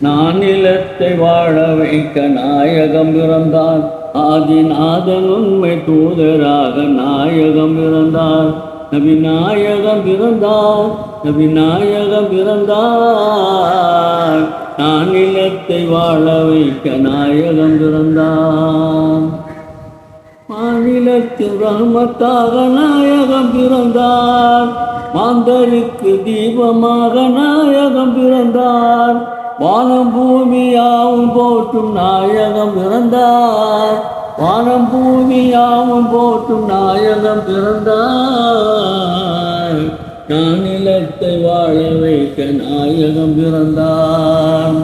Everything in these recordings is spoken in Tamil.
நான் நிலத்தை வாழ வைக்க நாயகம் பிறந்தார். ஆதிநாதன் உண்மை தூதராக நாயகம் பிறந்தார். நபி நாயகம் பிறந்தார் நபி நாயகம் பிறந்தார். நான் நிலத்தை வாழ வைக்க நாயகம் பிறந்தார். மாநிலத்தின் ரஹமத்தாக நாயகம் பிறந்தார். மாந்தருக்கு தீபமாக நாயகம் பிறந்தார். வானம் பூமியாவும் போட்டும் நாயகம் பிறந்தார். வானம் பூமியாவும் போட்டும் நாயகம் பிறந்தார். நான் நிலத்தை வாழ வைக்க நாயகம் பிறந்தார்.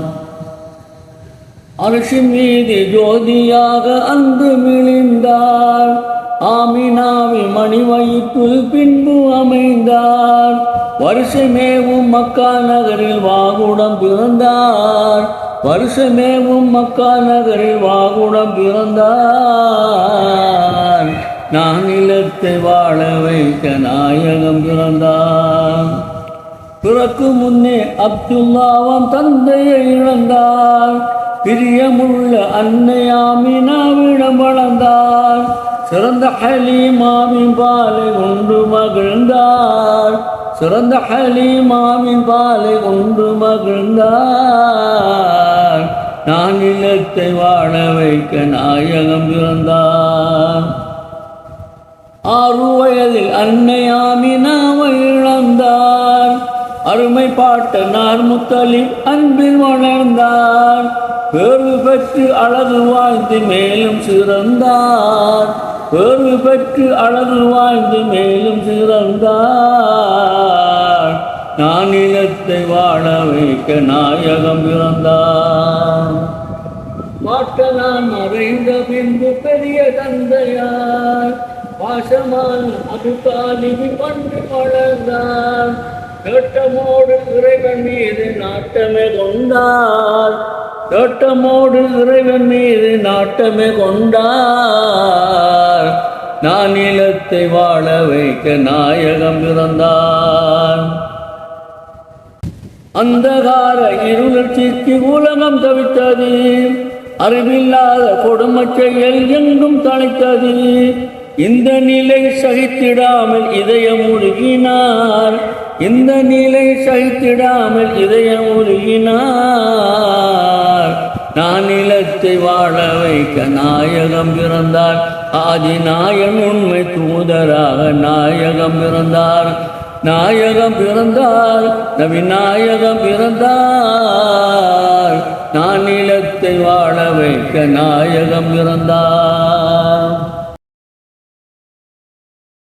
அரசின் மீது ஜோதியாக அன்று மிளிந்தார். ஆமினாவில் மணி வயிற்றுள் பின்பு அமைந்தார். வருஷமேவும் மக்கா நகரில் வாகுடம் பிறந்தார். வருஷமேவும் மக்கா நகரில் வாகுடம் பிறந்தார். நான் நிலத்தை வாழ வைக்க நாயகம் பிறந்தார். பிறக்கு முன்னே அப்துல்லாவும் தந்தையை இழந்தார். பிரியமுள்ள அன்னை ஆமினாவிடம் வளர்ந்தார். சிறந்த ஹலீமாவின் பாலை கொண்டு மகிழ்ந்தார். சிறந்த ஹலீமாவின் பாலை கொண்டு மகிழ்ந்தார். நான் இல்லத்தை வாழ வைக்க நாயகம் பிறந்தார். ஆறு வயதில் அன்னை ஆமினாவை இழந்தார் அருமை பாட்ட நார்முத்தலின் அன்பில் வளர்ந்தார். பேறு பெற்று அழகு வாய்ந்து மேலும் சிறந்தார். பேறு பெற்று அழகு வாய்ந்து மேலும் சிறந்தார். நான் நிலத்தை வாழ வைக்க நாயகம் பிறந்தார். மாற்றலாம் மறைந்த பின்பு பெரிய தந்தையார். பாசமான அபுதாலிபி பண்டு வளர்ந்தார். கேட்டமோடு இறைவன் மீது நாட்டமே கொண்டார். தோட்டமோடு இறைவன் மீது நாட்டமே கொண்டார். நான் நிலத்தை வாழ வைக்க நாயகம் பிறந்தார். அந்தகார இருளர்ச்சிக்கு உலகம் தவித்தது. அறிவில்லாத கொடுமை செயல் எங்கும் தழைத்தது இந்த நிலை சகித்திடாமல் இதயம் உருகினார். இந்த நிலை சகித்திடாமல் இதயம் உருகினார். உலகத்தை வாழ வைக்க நாயகம் பிறந்தார். ஆதி நாயன் உண்மை தூதராக நாயகம் பிறந்தார். நாயகம் பிறந்தார் நவி நாயகம் பிறந்தார். நான் நிலத்தை வாழ வைக்க நாயகம் பிறந்தார்.